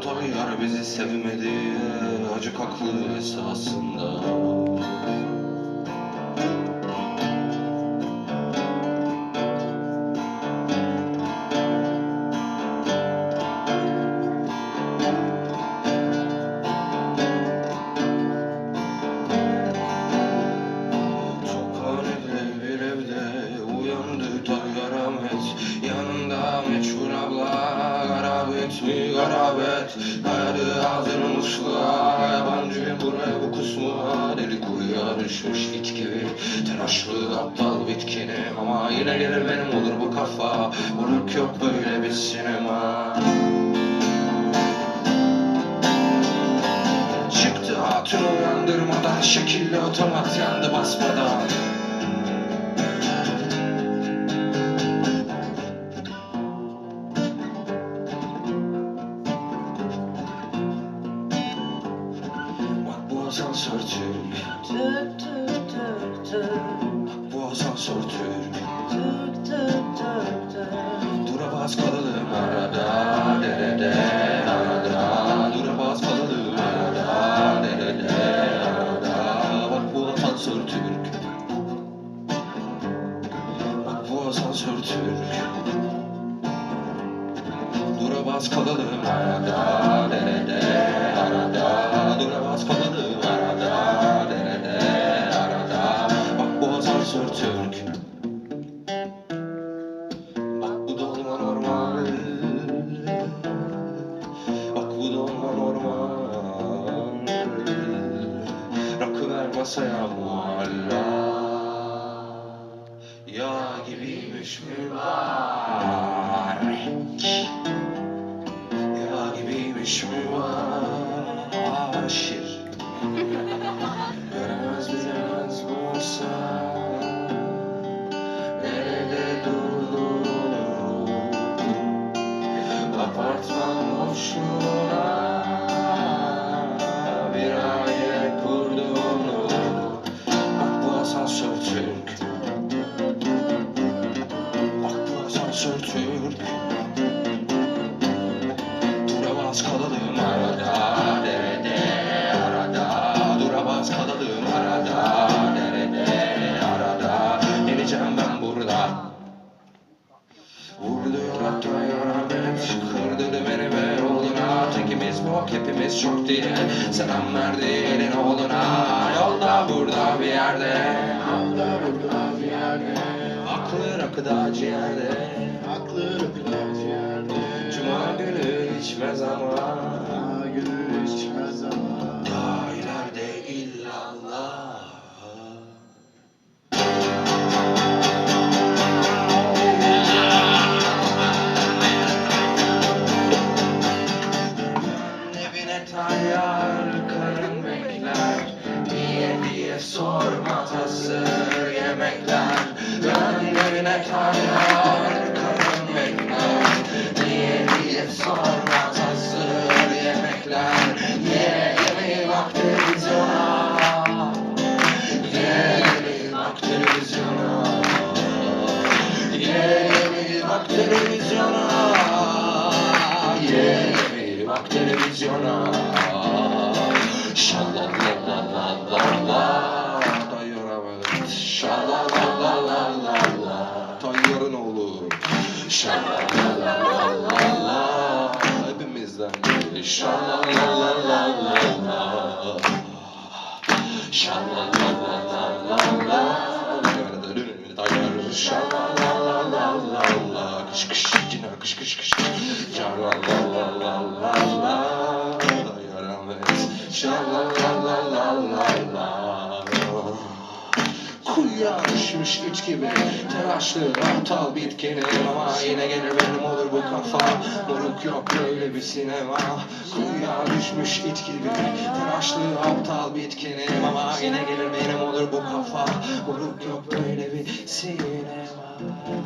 tabi yar bizi sevmedi Acı haklı esasında. Tophanede bir evde uyandı Ahmet. Yanında Garabet mi garabet Dayadı ağzını musluğa Yabancı buraya bu kısmına Deli kuyuya düşmüş it gibi Telaşlı aptal bitkini. Ama yine gelir benim olur bu kafa. Buruk yok böyle bir sinema. Çıktı hatun uyandırmadan. Şekilli otomat yandı basmadan asansör Türk Türk Türk Türk Türk Bu asansör Türk Türk Türk Türk Türk Dura bas kalalım arada derede arada. Dura bas kalalım arada derede arada. Bak bu asansör Türk. Bak bu asansör Türk. Dura bas kalalım arada derede arada Bak bu asansör Türk. Bak bu dolma normal. Bak bu dolma normal. Rakı ver masaya mualla Yağ gibiymiş mübarek. Yağ gibiymiş mübarek Bir aile kurduğunu Bak bu asansör Türk Bak bu asansör Türk Dura bas kalalım arada Derede arada. Dura bas kalalım arada Derede arada Geleceğim ben hepimiz çok diye Selam verdi elin oğluna. Yolda burada bir yerde. Aklı rıklar yerde, Aklı rakıda ciğerde. Aklı rıklar yerde. Cuma günü içmez ama. Cuma günü içmez ama. Diye sormaz hazır yemekler Ben evine tayyar karın bekler Niye diye sormaz hazır yemekler Ye yemeği bak televizyona Ye yemeği bak televizyona Ye yemeği bak televizyona Ye yemeği bak televizyona Dayanamadım Şalalalalalalala. Tayyarın oğlu. Şalalalalalalala. Hepimizden. Biri Şalalalalalalala. Şalalalalalalala Şalalalalalalala. Kış kış cina kış kış kış Şalalalalalalala. Dayanamet Şalalalalalalala Düşmüş iç gibi. Telaşlı aptal bitkini Ama yine gelir benim olur bu kafa. Moruk yok böyle bir sinema. Kuyuya düşmüş it gibi. Telaşlı aptal bitkinim Ama yine gelir benim olur bu kafa. Moruk yok böyle bir sinema